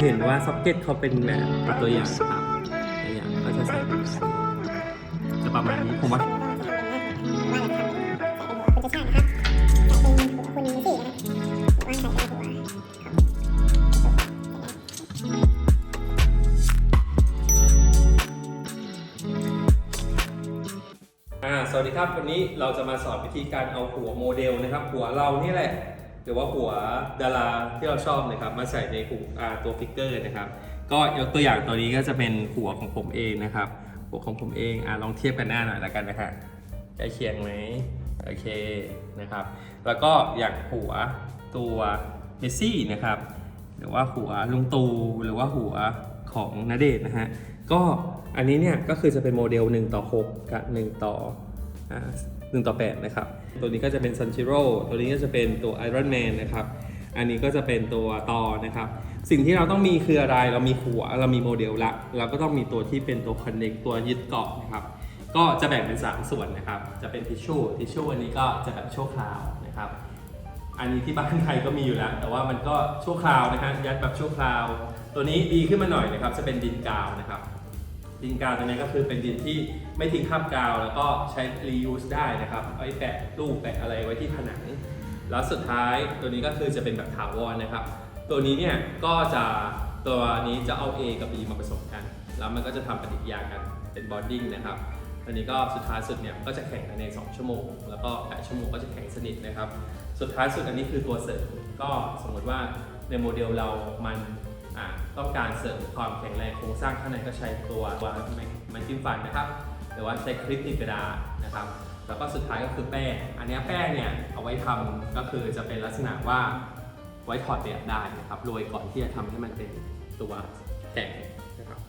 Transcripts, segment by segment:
เห็นว่าซ็อกเก็ตเขาเป็นแบบตัวอย่างครับตัวอย่างก็จะใส่จะประมาณนี้ผมว่า วัสดีครับ วันนี้เราจะมาสอนวิธีการเอาหัวโมเดลนะครับ หัวเรานี่แหละ หรือว่าหัวดาราที่เราชอบนะครับมาใส่ในหัวอ่าตัวฟิกเกอร์นะครับ ก็ยกตัวอย่างตัวนี้ก็จะเป็นหัวของผมเองนะครับ หัวของผมเองอลองเทียบกันหน้าหน่อยละกันนะฮะใกล้เคียงไหมโอเคนะครับ แล้วก็อย่างหัวตัวเมสซี่นะครับ หรือว่าหัวลุงตูหรือว่าหัวของนเดชน์นะฮะก็อันนี้เนี่ยก็คือจะเป็นโมเดล 1 ต่อ 6 กับ 1 ต่อ อ่า1ต่อ8นะครับ ตัวนี้ก็จะเป็นซันชิโร่ตัวนี้ก็จะเป็นตัวไอรอนแมนนะครับ อันนี้ก็จะเป็นตัวตอนะครับ สิ่งที่เราต้องมีคืออะไร เรามีหัว เรามีโมเดลละ เราก็ต้องมีตัวที่เป็นตัวคอนเน c t ตัวยึดเกาะนะครับ ก็จะแบ่งเป็น 3 ส่วนนะครับ จะเป็นทิชชู่ ทิชชู่อันนี้ก็จะแบบชั่วคราวนะครับ อันนี้ที่บ้านใครก็มีอยู่แล้ว แต่ว่ามันก็ชั่วคราวนะฮะ ยัดแบบชั่วคราว ตัวนี้ดีขึ้นมาหน่อยนะครับ จะเป็นดินกาวนะครับ ดินกาวตัวนี้ก็คือเป็นดินที่ไม่ทิ้งคราบกาว แล้วก็ใช้ reuse ได้นะครับเอาไว้แปะรูปแปะอะไรไว้ที่ผนัง แล้วสุดท้ายตัวนี้ก็คือจะเป็นแบบถาวรนะครับ ตัวนี้เนี่ยก็จะตัวนี้จะเอา A กับ B มาผสมกัน แล้วมันก็จะทำปฏิกิริยากันเป็นบอดดิ้งนะครับอันนี้ก็สุดท้ายสุดเนี่ยก็จะแข่งกันใน 2 ชั่วโมง แล้วก็8ชั่วโมงก็จะแข่งสนิทนะครับ สุดท้ายสุดอันนี้คือตัวเสริมก็สมมติว่าในโมเดลเรามัน ต้องการเสริมความแข็งแรงโครงสร้างข้างในก็ใช้ตัวตัวไม้จิ้มฟันนะครับหรือว่าใช้คลิปติดกระดาษนะครับ แล้วก็สุดท้ายก็คือแป้ง อันนี้แป้งเนี่ยเอาไว้ทำก็คือจะเป็นลักษณะว่าไว้ถอดแบบได้นะครับโรยก่อนที่จะทำให้มันเป็นตัวแข็งนะครับ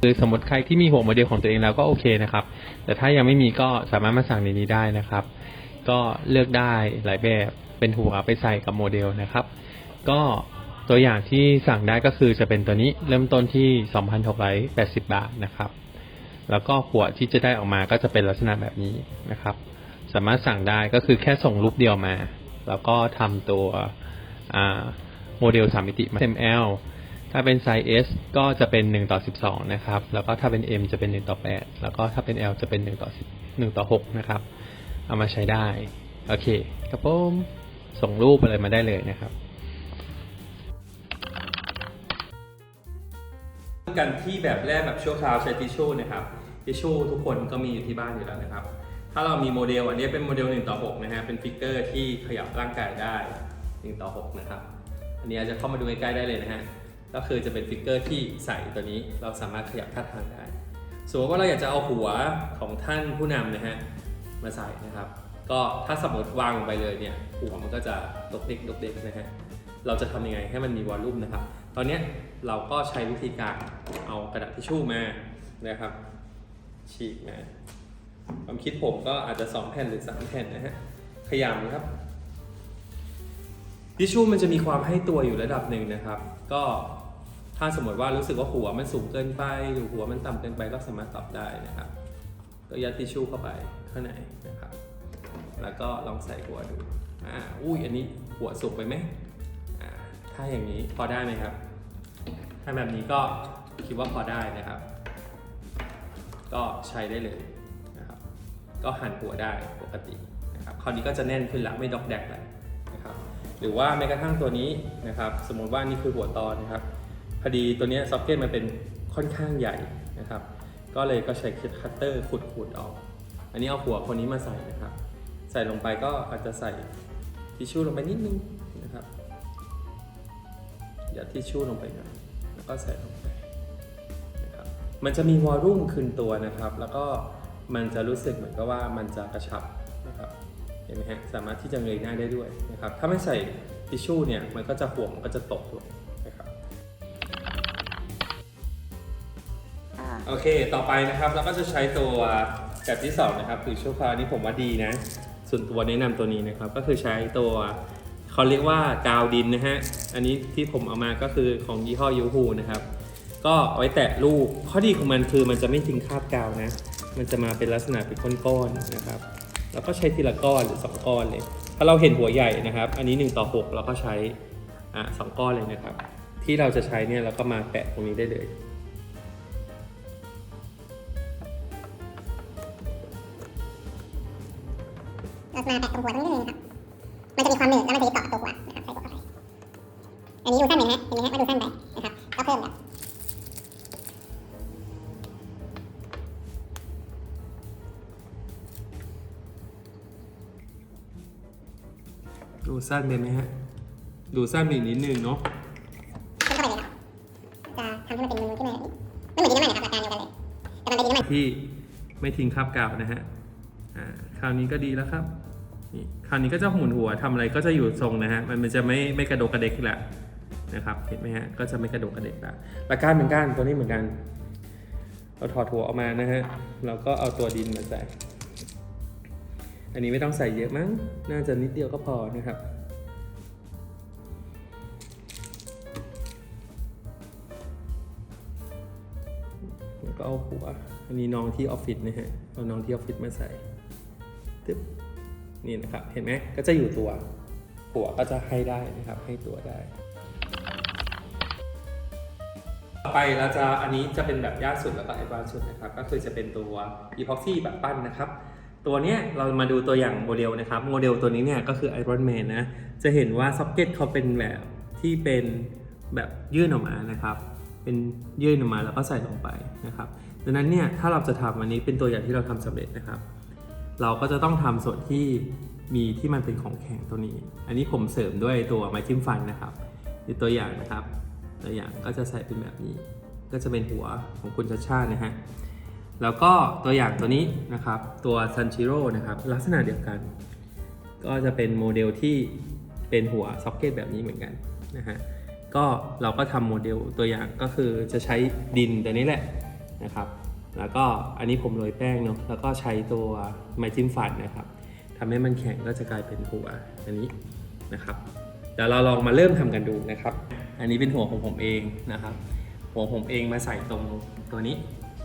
คือสมมติใครที่มีหัวโมเดลของตัวเองแล้วก็โอเคนะครับ แต่ถ้ายังไม่มีก็สามารถมาสั่งในนี้ได้นะครับ ก็เลือกได้หลายแบบเป็นหัวไปใส่กับโมเดลนะครับ ก็ตัวอย่างที่สั่งได้ก็คือจะเป็นตัวนี้เริ่มต้นที่ 2,680 บาทนะครับ แล้วก็หัวที่จะได้ออกมาก็จะเป็นลักษณะแบบนี้นะครับ สามารถสั่งได้ก็คือแค่ส่งรูปเดียวมา แล้วก็ทำตัวโมเดล3มิติมา ML ถ้าเป็นไซส์ S ก็จะเป็น 1 ต่อ 12 นะครับ แล้วก็ถ้าเป็น M จะเป็น 1 ต่อ 8 แล้วก็ถ้าเป็น L จะเป็น 1 ต่อ 10 1 ต่อ 6 นะครับ เอามาใช้ได้ โอเค ครับผม ส่งรูปอะไรมาได้เลยนะครับ กันที่แบบแรกแบบชั่วคราวใช้ทิชชู่นะครับทิชชู่ทุกคนก็มีอยู่ที่บ้านอยู่แล้วนะครับ ถ้าเรามีโมเดลอันนี้เป็นโมเดล1ต่อ6นะฮะเป็นฟิกเกอร์ที่ขยับร่างกายได้1ต่อ6นะครับอันนี้อาจจะเข้ามาดูใกล้ๆได้เลยนะฮะก็คือจะเป็นฟิกเกอร์ที่ใส่ตัวนี้เราสามารถขยับท่าทางได้สมมติว่าเราอยากจะเอาหัวของท่านผู้นำนะฮะมาใส่นะครับ ก็ถ้าสมมติวางลงไปเลยเนี่ยหัวมันก็จะดกเด็กดกเด็กนะฮะ เราจะทำยังไงให้มันมีวอลลุ่มนะครับ ตอนนี้เราก็ใช้วิธีการเอากระดาษทิชชู่มานะครับ ฉีกมาความคิดผมก็อาจจะ 2 แผ่นหรือ 3 แผ่นนะฮะขยำครับทิชชู่มันจะมีความให้ตัวอยู่ระดับหนึ่งนะครับ ก็ถ้าสมมติว่ารู้สึกว่าหัวมันสูงเกินไปหรือหัวมันต่ำเกินไปก็สามารถตอบได้นะครับ ก็ยัดทิชชู่เข้าไปข้างในนะครับ แล้วก็ลองใส่หัวดูอ่าอุ้ยอันนี้หัวสูงไปไหม ถ้าอย่างนี้พอได้ไหมครับ ถ้าแบบนี้ก็คิดว่าพอได้นะครับ ก็ใช้ได้เลยนะครับ ก็หั่นหัวได้ปกตินะครับ คราวนี้ก็จะแน่นขึ้นละไม่ดอกแดกแล้วนะครับ หรือว่าแม้กระทั่งตัวนี้นะครับ สมมติว่านี่คือหัวตอนนะครับ พอดีตัวนี้ซ็อกเก็ตมันเป็นค่อนข้างใหญ่นะครับ ก็เลยก็ใช้คัตเตอร์ขูดๆออก อันนี้เอาหัวคนนี้มาใส่นะครับ ใส่ลงไปก็อาจจะใส่ทิชชู่ลงไปนิดนึงนะครับ ย่าทิชชู่ลงไปหน่อยแล้วก็ใส่ลงไปนะครับมันจะมีวอลลุ่มขึ้นตัวนะครับ แล้วก็มันจะรู้สึกเหมือนกับว่ามันจะกระชับนะครับเห็นไหมฮะสามารถที่จะเงยหน้าได้ด้วยนะครับถ้าไม่ใส่ทิชชู่เนี่ยมันก็จะห่วงมันก็จะตกลงนะครับโอเค ต่อไปนะครับเราก็จะใช้ตัวแบบที่2นะครับคือชั่วคราวนี้ผมว่าดีนะ ส่วนตัวแนะนำตัวนี้นะครับ ก็คือใช้ตัว เขาเรียกว่ากาวดินนะฮะ อันนี้ที่ผมเอามาก็คือของยี่ห้อยูฮูนะครับ ก็เอาไว้แตะรูปข้อดีของมันคือมันจะไม่ทิ้งคราบกาวนะ มันจะมาเป็นลักษณะเป็นก้อนๆนะครับ แล้วก็ใช้ทีละก้อนหรือสองก้อนเลย ถ้าเราเห็นหัวใหญ่นะครับ อันนี้ 1 ต่อ 6 เราก็ใช้อะสองก้อนเลยนะครับ ที่เราจะใช้เนี่ยเราก็มาแปะตรงนี้ได้เลยเรามาแปะตรงหัวตรงนี้เลยนะครับ มันจะมีความหนืดแล้วมันจะเกาะตัวหัวนะครับใส่หัวเข้าไปอันนี้ดูสั้นเห็นไหมฮะเห็นไหมฮะว่าดูสั้นไปนะครับก็เพิ่มแบบดูสั้นไปไหมฮะ ดูสั้นไปอีกนิดนึงเนาะเพิ่มเข้าไปเลยครับจะทำให้มันเป็นนูนๆขึ้นมาแบบนี้ไม่เหมือนดินน้ำมันนะครับหลักการเดียวกันเลยแต่มันเป็นดินน้ำมันที่ไม่ทิ้งคราบกาวนะฮะอ่าคราวนี้ก็ดีแล้วครับนี่ค ราวนี้ก็จะหมุนหัวทำอะไรก็จะอยู่ทรงนะฮะ มันมันจะไม่ไม่กระโดกกระเดกแหละนะครับ เห็นไหมฮะ ก็จะไม่กระโดกกระเดกละหลักการเหมือนกัน ตัวนี้เหมือนกัน เราถอดหัวออกมานะฮะ เราก็เอาตัวดินมาใส่ อันนี้ไม่ต้องใส่เยอะมั้ง น่าจะนิดเดียวก็พอนะครับก็เอาหัว อันนี้น้องที่ออฟฟิศนะฮะเอาน้องที่ออฟฟิศมาใส่ตึ๊บ นี่นะครับเห็นไหมก็จะอยู่ตัวหัวก็จะให้ได้นะครับให้ตัวได้ ต่อไปเราจะอันนี้จะเป็นแบบยากสุดแล้วก็แอดวานซ์สุดนะครับ ก็คือจะเป็นตัว epoxy แบบปั้นนะครับ ตัวเนี้ยเรามาดูตัวอย่างโมเดลนะครับ โมเดลตัวนี้เนี่ยก็คือ Iron Man นะ จะเห็นว่าซ็อกเก็ตเขาเป็นแบบที่เป็นแบบยื่นออกมานะครับ เป็นยื่นออกมาแล้วก็ใส่ลงไปนะครับ ดังนั้นเนี่ยถ้าเราจะทำอันนี้เป็นตัวอย่างที่เราทำสำเร็จนะครับ เราก็จะต้องทำส่วนที่มีที่มันเป็นของแข็งตัวนี้ อันนี้ผมเสริมด้วยตัวไม้จิ้มฟันนะครับคือตัวอย่างนะครับ ตัวอย่างก็จะใส่เป็นแบบนี้ ก็จะเป็นหัวของคุณชาชาตินะฮะ แล้วก็ตัวอย่างตัวนี้นะครับ ตัวซันชิโร่นะครับ ลักษณะเดียวกัน ก็จะเป็นโมเดลที่เป็นหัวซ็อกเก็ตแบบนี้เหมือนกันนะฮะ ก็เราก็ทำโมเดลตัวอย่างก็คือจะใช้ดินตัวนี้แหละนะครับ แล้วก็อันนี้ผมโรยแป้งเนาะแล้วก็ใช้ตัวไม้จิ้มฟันนะครับทำให้มันแข็งก็จะกลายเป็นหัวอันนี้นะครับเดี๋ยวเราลองมาเริ่มทำกันดูนะครับ อันนี้เป็นหัวของผมเองนะครับ หัวผมเองมาใส่ตรงตัวนี้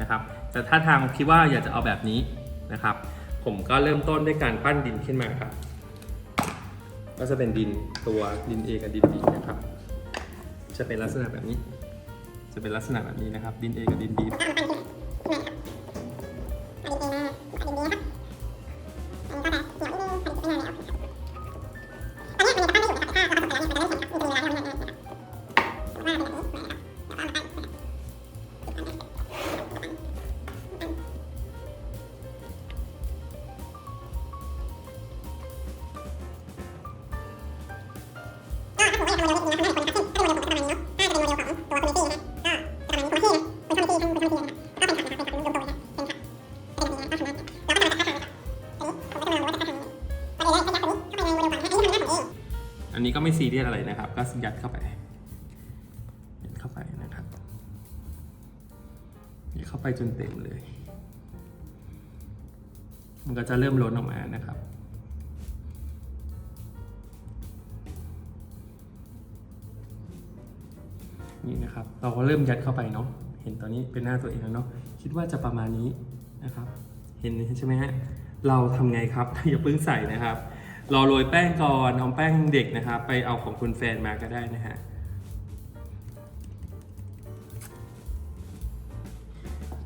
นะครับ แต่ถ้าทางคิดว่าอยากจะเอาแบบนี้นะครับ ผมก็เริ่มต้นด้วยการปั้นดินขึ้นมาครับ ก็จะเป็นดินตัวดิน A กับดิน B นะครับ จะเป็นลักษณะแบบนี้ จะเป็นลักษณะแบบนี้นะครับ ดิน A กับดิน B นี้ก็ไม่ซีเรียสอะไรนะครับ ก็ยัดเข้าไปยัดเข้าไปนะครับยัดเข้าไปจนเต็มเลย มันก็จะเริ่มล้นออกมานะครับนี่นะครับเราก็เริ่มยัดเข้าไปเนาะเห็นตอนนี้เป็นหน้าตัวเองแล้วเนาะคิดว่าจะประมาณนี้นะครับ เห็นใช่ไหมฮะเราทำไงครับอย่าเพิ่งใส่นะครับ ราโรยแป้งก่อนเอาแป้งเด็กนะครับ ไปเอาของคุณแฟนมาก็ได้นะฮะ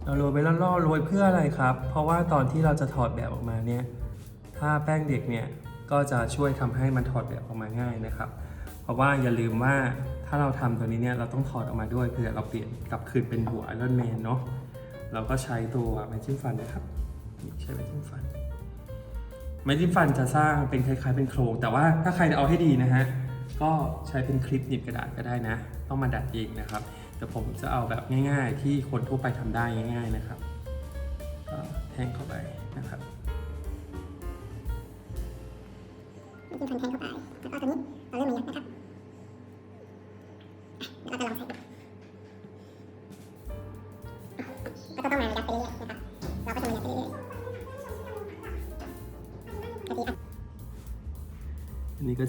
เราโรยไปล่อๆโรยเพื่ออะไรครับ เพราะว่าตอนที่เราจะถอดแบบออกมาเนี่ย ถ้าแป้งเด็กเนี่ยก็จะช่วยทำให้มันถอดแบบออกมาง่ายนะครับ เพราะว่าอย่าลืมว่าถ้าเราทำตัวนี้เนี่ยเราต้องถอดออกมาด้วยเพื่อเราเปลี่ยนกลับคืนเป็นหัวไอรอนแมนเนาะเราก็ใช้ตัวไม้จิ้มฟันนะครับ ใช้ไม้จิ้มฟัน ไม้จิ้มฟันจะสร้างเป็นคล้าย ๆ เป็นโครง แต่ว่าถ้าใครจะเอาให้ดีนะฮะ ก็ใช้เป็นคลิปหนีบกระดาษก็ได้นะ ต้องมาดัดเองนะครับแต่ผมจะเอาแบบง่าย ๆ ที่คนทั่วไปทำได้ง่าย ๆนะครับก็แทงเข้าไปนะครับริบฟันแทงเข้าไปแล้วก็ตรงนี้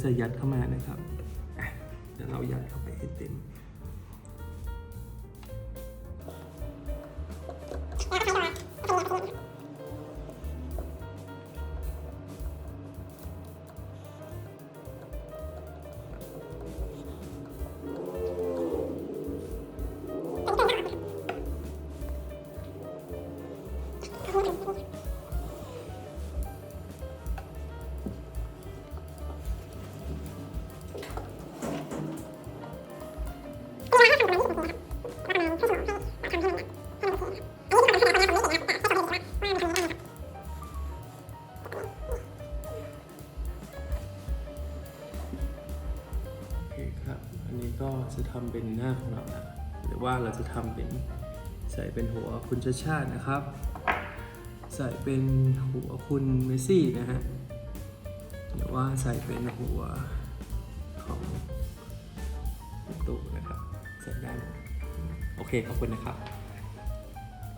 จะยัดเข้ามานะครับเดี๋ยวเรายัดเข้าไปให้เต็ม อันนี้ก็จะทำเป็นหน้าของเรานะหรือว่าเราจะทำเป็นใส่เป็นหัวคุณชาชาตินะครับ ใส่เป็นหัวคุณเมสซี่นะฮะหรือว่าใส่เป็นหัวของตู่นะครับใส่ได้โอเค ขอบคุณนะครับ